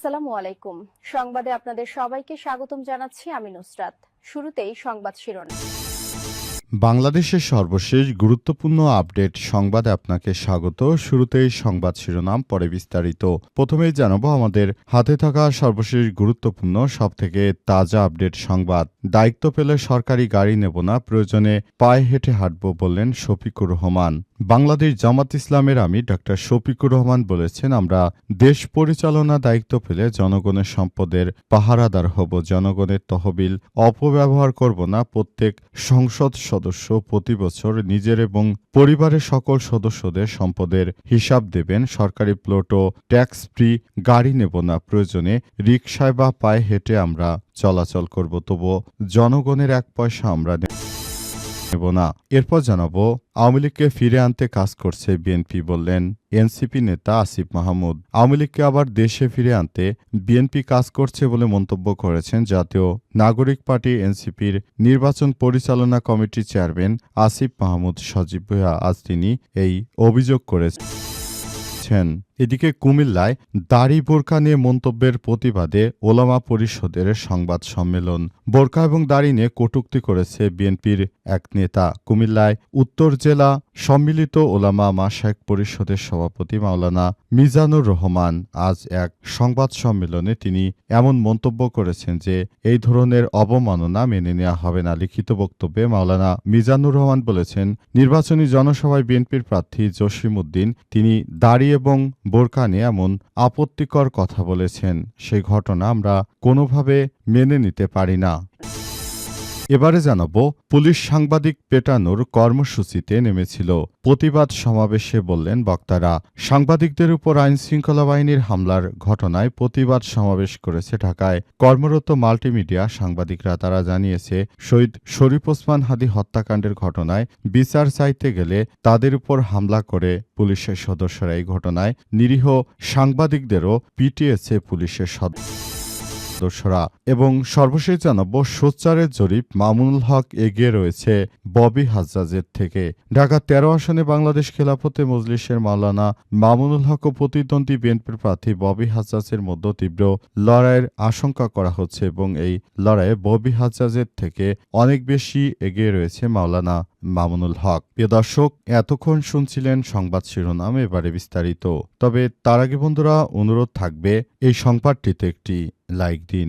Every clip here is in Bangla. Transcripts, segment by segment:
আসসালামু আলাইকুম। সংবাদে আপনাদের সবাইকে স্বাগতম জানাচ্ছি আমি নুসরাত। শুরুতেই সংবাদ শিরোনাম। বাংলাদেশের সর্বশেষ গুরুত্বপূর্ণ আপডেট সংবাদে আপনাকে স্বাগত। শুরুতেই সংবাদ শিরোনাম, পরে বিস্তারিত। প্রথমেই জানাব আমাদের হাতে থাকা সর্বশেষ গুরুত্বপূর্ণ, সবথেকে তাজা আপডেট সংবাদ। দায়িত্ব পেলে সরকারি গাড়ি নেব না, প্রয়োজনে পায়ে হেঁটে হাঁটব বললেন শফিকুর রহমান। বাংলাদেশ জামাত ইসলামের আমি ডক্টর শফিকুর রহমান বলেছেন, আমরা দেশ পরিচালনা দায়িত্ব পেলে জনগণের সম্পদের পাহারাদার হব। জনগণের তহবিল অপব্যবহার করব না। প্রত্যেক সংসদ সদস্য প্রতি বছর নিজের এবং পরিবারের সকল সদস্যদের সম্পদের হিসাব দেবেন। সরকারি প্লট ও ট্যাক্স ফ্রি গাড়ি নেব না। প্রয়োজনে রিকশায় বা পায়ে হেঁটে আমরা চলাচল করব। তবু জনগণের এক পয়সা আমরা নেব না। এরপর জানাব, আওয়ামী লীগকে ফিরে আনতে কাজ করছে বিএনপি বললেন এনসিপি নেতা আসিফ মাহমুদ। আওয়ামী লীগকে আবার দেশে ফিরে আনতে বিএনপি কাজ করছে বলে মন্তব্য করেছেন জাতীয় নাগরিক পার্টি এনসিপির নির্বাচন পরিচালনা কমিটির চেয়ারম্যান আসিফ মাহমুদ সজীব ভূয়া আজ তিনি এই অভিযোগ করেছেন। এদিকে কুমিল্লায় দাড়ি বোরকা নিয়ে মন্তব্যের প্রতিবাদে ওলামা পরিষদের সংবাদ সম্মেলন। বোরকা এবং দাড়ি নিয়ে কটুক্তি করেছে বিএনপির এক নেতা। কুমিল্লায় উত্তর জেলা সম্মিলিত ওলামা মাসায়েক পরিষদের সভাপতি মাওলানা মিজানুর রহমান আজ এক সংবাদ সম্মেলনে তিনি এমন মন্তব্য করেছেন যে, এই ধরনের অবমাননা মেনে নেওয়া হবে না। লিখিত বক্তব্যে মাওলানা মিজানুর রহমান বলেছেন, নির্বাচনী জনসভায় বিএনপির প্রার্থী জসিম উদ্দিন তিনি দাড়ি এবং বোরকা এমন আপত্তিকর কথা বলেছেন। সেই ঘটনা আমরা কোনোভাবে মেনে নিতে পারি না। এবারে জানাব, পুলিশ সাংবাদিক পেটানোর কর্মসূচিতে নেমেছিল। প্রতিবাদ সমাবেশে বললেন বক্তারা, সাংবাদিকদের উপর আইন শৃঙ্খলা বাহিনীর হামলার ঘটনায় প্রতিবাদ সমাবেশ করেছে ঢাকায়। কর্মরত মাল্টিমিডিয়া সাংবাদিকরা তারা জানিয়েছে, শহীদ শরীফ ওসমান হাদি হত্যাকাণ্ডের ঘটনায় বিচার চাইতে গেলে তাদের উপর হামলা করে পুলিশের সদস্যরা এই ঘটনায় নিরীহ সাংবাদিকদেরও পিটিয়েছে পুলিশের সদস্য সদস্যরা এবং সর্বশেষ জানাব, সোচ্চারের জরিপ মামুনুল হক এগিয়ে রয়েছে ববি হাজ্জাজের থেকে। ঢাকা তেরো আসনে বাংলাদেশ খেলাফতে মজলিসের মাওলানা মামুনুল হক ও প্রতিদ্বন্দ্বী বিএনপির প্রার্থী ববি হাজ্জাজের মধ্যে তীব্র লড়াইয়ের আশঙ্কা করা হচ্ছে এবং এই লড়াইয়ে ববি হাজ্জাজের থেকে অনেক বেশি এগিয়ে রয়েছে মাওলানা মামুনুল হক। প্রিয় দর্শক, এতক্ষণ শুনছিলেন সংবাদ শিরোনাম, এবারে বিস্তারিত। তবে তার আগে বন্ধুরা, অনুরোধ থাকবে এই সংবাদটিতে একটি লাইক দিন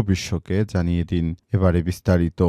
বিশ্বকে জানিয়ে দিন এবারে বিস্তারিত।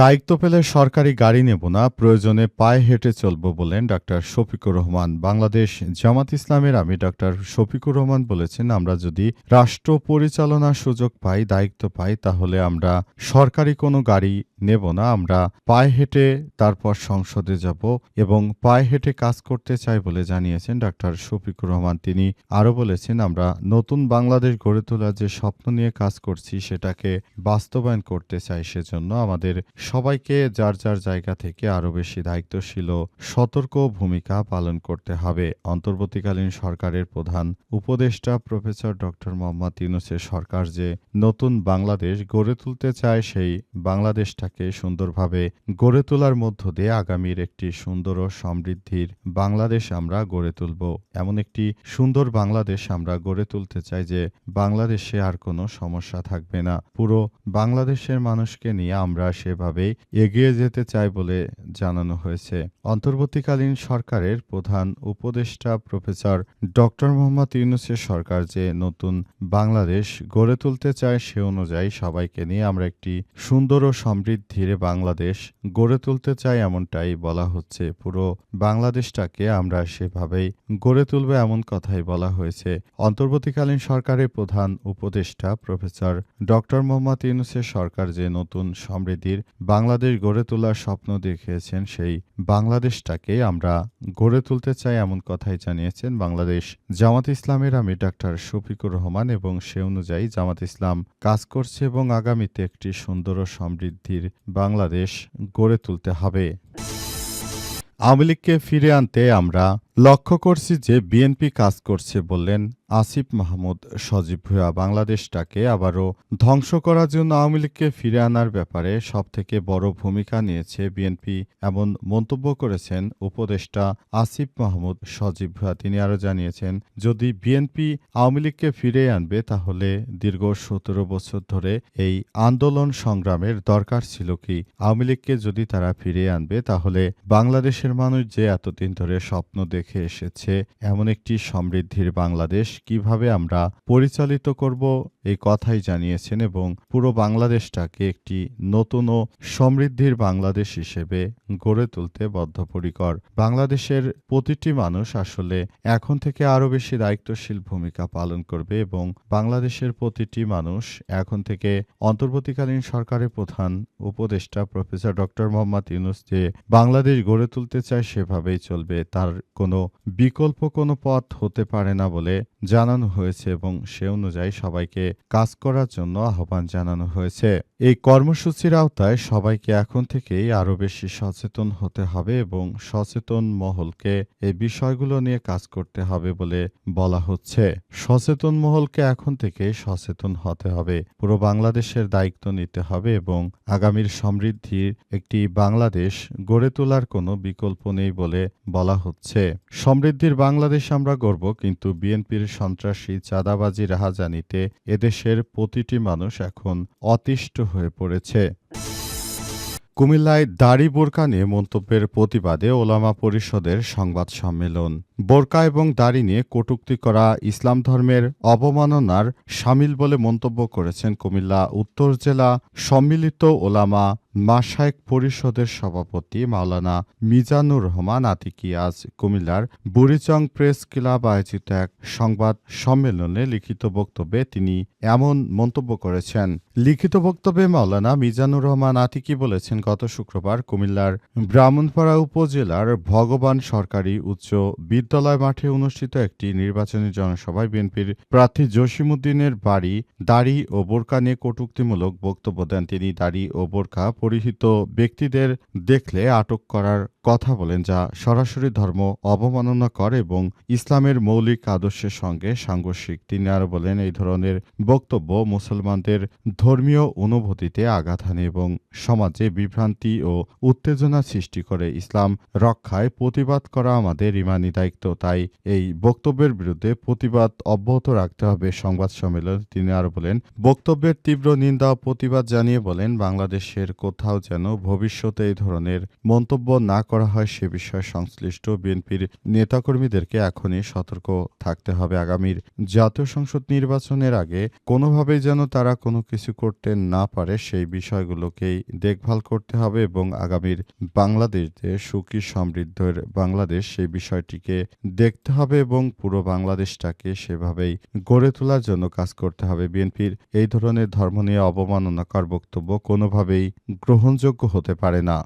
দায়িত্ব পেলে সরকারি গাড়ি নেব না, প্রয়োজনে পায়ে হেঁটে চলব বলেন ডাক্তার শফিকুর রহমান। বাংলাদেশ জামাত ইসলামের আমি ডাক্তার শফিকুর রহমান বলেছেন, আমরা যদি রাষ্ট্র পরিচালনার সুযোগ পাই, দায়িত্ব পাই, তাহলে আমরা সরকারি কোনো গাড়ি নেব না, আমরা পায়ে হেঁটে তারপর সংসদে যাব এবং পায়ে হেঁটে কাজ করতে চাই বলে জানিয়েছেন ডাক্তার শফিকুর রহমান। তিনি আরও বলেছেন, আমরা নতুন বাংলাদেশ গড়ে তোলার যে স্বপ্ন নিয়ে কাজ করছি, সেটাকে বাস্তবায়ন করতে চাই। সেজন্য আমাদের সবাইকে যার যার জায়গা থেকে আরও বেশি দায়িত্বশীল ও সতর্ক ভূমিকা পালন করতে হবে। অন্তর্বর্তীকালীন সরকারের প্রধান উপদেষ্টা প্রফেসর ডক্টর মোহাম্মদ ইউনুসের সরকার যে নতুন বাংলাদেশ গড়ে তুলতে চায়, সেই বাংলাদেশটাকে সুন্দরভাবে গড়ে তোলার মধ্য দিয়ে আগামীর একটি সুন্দর ও সমৃদ্ধির বাংলাদেশ আমরা গড়ে তুলব। এমন একটি সুন্দর বাংলাদেশ আমরা গড়ে তুলতে চাই যে বাংলাদেশে আর কোনো সমস্যা থাকবে না। পুরো বাংলাদেশের মানুষকে নিয়ে আমরা সেভাবেই এগিয়ে যেতে চাই বলে জানানো হয়েছে। অন্তর্বর্তীকালীন সরকারের প্রধান উপদেষ্টা প্রফেসর ডক্টর মোহাম্মদ ইউনুসের সরকার যে নতুন বাংলাদেশ গড়ে তুলতে চায় সে অনুযায়ী সবাইকে নিয়ে আমরা একটি সুন্দর ও সমৃদ্ধ সমৃদ্ধির বাংলাদেশ গড়ে তুলতে চাই এমনটাই বলা হচ্ছে। পুরো বাংলাদেশটাকে আমরা সেভাবেই গড়ে তুলবে এমন কথাই বলা হয়েছে। অন্তর্বর্তীকালীন সরকারের প্রধান উপদেষ্টা প্রফেসর ডক্টর মোহাম্মদ ইউনুসের সরকার যে নতুন সমৃদ্ধির বাংলাদেশ গড়ে তোলার স্বপ্ন দেখিয়েছেন, সেই বাংলাদেশটাকে আমরা গড়ে তুলতে চাই এমন কথাই জানিয়েছেন বাংলাদেশ জামাত ইসলামের আমি ডাক্তার শফিকুর রহমান এবং সে অনুযায়ী জামাত ইসলাম কাজ করছে এবং আগামীতে একটি সুন্দর সমৃদ্ধির বাংলাদেশ গড়ে তুলতে হবে। আওয়ামী লীগকে ফিরে আনতে আমরা লক্ষ্য করছি যে বিএনপি কাজ করছে বললেন আসিফ মাহমুদ সজীব ভুয়া বাংলাদেশটাকে আবারও ধ্বংস করার জন্য আওয়ামী লীগকে ফিরে আনার ব্যাপারে সবথেকে বড় ভূমিকা নিয়েছে বিএনপি এমন মন্তব্য করেছেন উপদেষ্টা আসিফ মাহমুদ সজীব ভুয়া তিনি আরও জানিয়েছেন, যদি বিএনপি আওয়ামী লীগকে ফিরে আনবে তাহলে দীর্ঘ সতেরো বছর ধরে এই আন্দোলন সংগ্রামের দরকার ছিল কি? আওয়ামী লীগকে যদি তারা ফিরে আনবে তাহলে বাংলাদেশের মানুষ যে এতদিন ধরে স্বপ্ন দেখে এসেছে, এমন একটি সমৃদ্ধির বাংলাদেশ কীভাবে আমরা পরিচালিত করব? এই কথাই জানিয়েছেন এবং পুরো বাংলাদেশটাকে একটি নতুন ও সমৃদ্ধির বাংলাদেশ হিসেবে গড়ে তুলতে বদ্ধপরিকর। বাংলাদেশের প্রতিটি মানুষ আসলে এখন থেকে আরও বেশি দায়িত্বশীল ভূমিকা পালন করবে এবং বাংলাদেশের প্রতিটি মানুষ এখন থেকে অন্তর্বর্তীকালীন সরকারের প্রধান উপদেষ্টা প্রফেসর ডক্টর মোহাম্মদ ইউনুস যে বাংলাদেশ গড়ে তুলতে চায় সেভাবেই চলবে, তার কোনো বিকল্প কোনো পথ হতে পারে না বলে জানানো হয়েছে এবং সে অনুযায়ী সবাইকে কাজ করার জন্য আহ্বান জানানো হয়েছে। এই কর্মসূচির আওতায় সবাইকে এখন থেকেই আরও বেশি সচেতন হতে হবে এবং সচেতন মহলকে এই বিষয়গুলো নিয়ে কাজ করতে হবে বলে বলা হচ্ছে। সচেতন মহলকে এখন থেকে সচেতন হতে হবে। পুরো বাংলাদেশের দায়িত্ব নিতে হবে এবং আগামীর সমৃদ্ধির একটি বাংলাদেশ গড়ে তোলার কোনো বিকল্প নেই বলে বলা হচ্ছে। সমৃদ্ধির বাংলাদেশ আমরা গড়ব কিন্তু বিএনপির সন্ত্রাসী চাঁদাবাজি রাহাজানিতে এদেশের প্রতিটি মানুষ এখন অতিষ্ঠ হয়ে পড়েছে। কুমিল্লায় দাড়ি বোরকা নিয়ে মন্তব্যের প্রতিবাদে ওলামা পরিষদের সংবাদ সম্মেলন। বোরকা এবং দাড়ি নিয়ে কটূক্তি করা ইসলাম ধর্মের অবমাননার সামিল বলে মন্তব্য করেছেন কুমিল্লা উত্তর জেলা সম্মিলিত ওলামা মাসায়েক পরিষদের সভাপতি মাওলানা মিজানুর রহমান আতিকি আজ কুমিল্লার বুড়িচং প্রেস ক্লাব আয়োজিত এক সংবাদ সম্মেলনে লিখিত বক্তব্যে তিনি এমন মন্তব্য করেছেন। লিখিত বক্তব্যে মাওলানা মিজানুর রহমান আতিকি বলেছেন, গত শুক্রবার কুমিল্লার ব্রাহ্মণপাড়া উপজেলার ভগবান সরকারি উচ্চ বিদ্যালয় মাঠে অনুষ্ঠিত একটি নির্বাচনী জনসভায় বিএনপির প্রার্থী জসিমুদ্দিনের বাড়ি দাড়ি ও বোরকা নিয়ে কটূক্তিমূলক বক্তব্য দেন তিনি। দাড়ি ও বোরকা পরিহিত ব্যক্তিদের দেখলে আটক করার কথা বলেন, যা সরাসরি ধর্ম অবমাননা করে এবং ইসলামের মৌলিক আদর্শের সঙ্গে সাংঘর্ষিক। তিনি আরও বলেন, এই ধরনের বক্তব্য মুসলমানদের ধর্মীয় অনুভূতিতে আঘাত হানে এবং সমাজে বিভ্রান্তি ও উত্তেজনা সৃষ্টি করে। ইসলাম রক্ষায় প্রতিবাদ করা আমাদের ইমানি দায়িত্ব তাই এই বক্তব্যের বিরুদ্ধে প্রতিবাদ অব্যাহত রাখতে হবে সংবাদ সম্মেলন, তিনি আরও বলেন। বক্তব্যের তীব্র নিন্দা প্রতিবাদ জানিয়ে বলেন, বাংলাদেশের কোথাও যেন ভবিষ্যতে এই ধরনের মন্তব্য না করা হয় সে বিষয়ে সংশ্লিষ্ট বিএনপির নেতাকর্মীদেরকে এখনই সতর্ক থাকতে হবে। আগামীর জাতীয় সংসদ নির্বাচনের আগে কোনোভাবেই যেন তারা কোনো কিছু করতে না পারে, সেই বিষয়গুলোকেই দেখভাল করতে হবে এবং আগামীর বাংলাদেশ সুখী সমৃদ্ধের বাংলাদেশ, সেই বিষয়টিকে দেখতে হবে এবং পুরো বাংলাদেশটাকে সেভাবেই গড়ে তোলার জন্য কাজ করতে হবে। বিএনপির এই ধরনের ধর্ম নিয়ে অবমাননাকর বক্তব্য কোনোভাবেই গ্রহণযোগ্য হতে পারে না।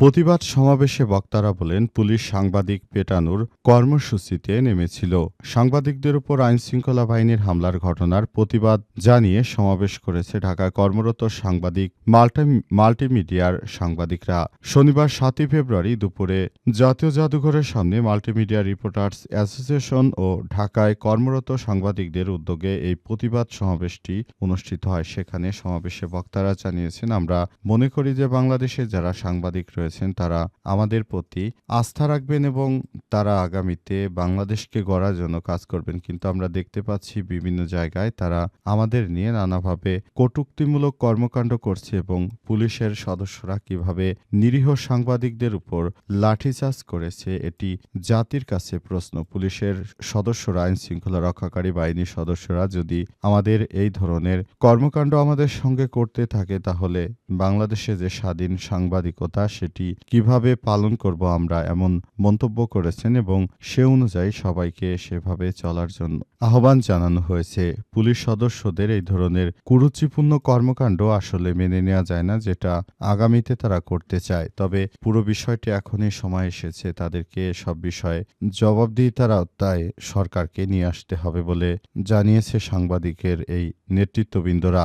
প্রতিবাদ সমাবেশে বক্তারা বলেন, পুলিশ সাংবাদিক পেটানোর কর্মসূচিতে নেমেছিল। সাংবাদিকদের উপর আইনশৃঙ্খলা বাহিনীর হামলার ঘটনার প্রতিবাদ জানিয়ে সমাবেশ করেছে ঢাকায় কর্মরত সাংবাদিক মাল্টি, মাল্টিমিডিয়ার সাংবাদিকরা। শনিবার সাতই ফেব্রুয়ারি দুপুরে জাতীয় জাদুঘরের সামনে মাল্টিমিডিয়া রিপোর্টার্স অ্যাসোসিয়েশন ও ঢাকায় কর্মরত সাংবাদিকদের উদ্যোগে এই প্রতিবাদ সমাবেশটি অনুষ্ঠিত হয়। সেখানে সমাবেশে বক্তারা জানিয়েছেন, আমরা মনে করি যে বাংলাদেশে যারা সাংবাদিক রয়েছে করেছেন তারা আমাদের প্রতি আস্থা রাখবেন এবং তারা আগামীতে বাংলাদেশকে গড়ার জন্য কাজ করবেন। কিন্তু আমরা দেখতে পাচ্ছি বিভিন্ন জায়গায় তারা আমাদের নিয়ে নানাভাবে কটুক্তিমূলক কর্মকাণ্ড করছে এবং পুলিশের সদস্যরা কীভাবে নিরীহ সাংবাদিকদের উপর লাঠিচার্জ করেছে এটি জাতির কাছে প্রশ্ন। পুলিশের সদস্যরা, আইন শৃঙ্খলা রক্ষাকারী বাহিনীর সদস্যরা যদি আমাদের এই ধরনের কর্মকাণ্ড আমাদের সঙ্গে করতে থাকে, তাহলে বাংলাদেশে যে স্বাধীন সাংবাদিকতা সেটি কীভাবে পালন করব আমরা এমন মন্তব্য করেছেন এবং সে অনুযায়ী সবাইকে সেভাবে চলার জন্য আহ্বান জানানো হয়েছে। পুলিশ সদস্যদের এই ধরনের কুরুচিপূর্ণ কর্মকাণ্ড আসলে মেনে নেওয়া যায় না, যেটা আগামীতে তারা করতে চায়। তবে পুরো বিষয়টি এখনই সময় এসেছে, তাদেরকে সব বিষয়ে জবাবদিহিতার আওতায় সরকারকে নিয়ে আসতে হবে বলে জানিয়েছে সাংবাদিকের এই নেতৃত্ববৃন্দরা।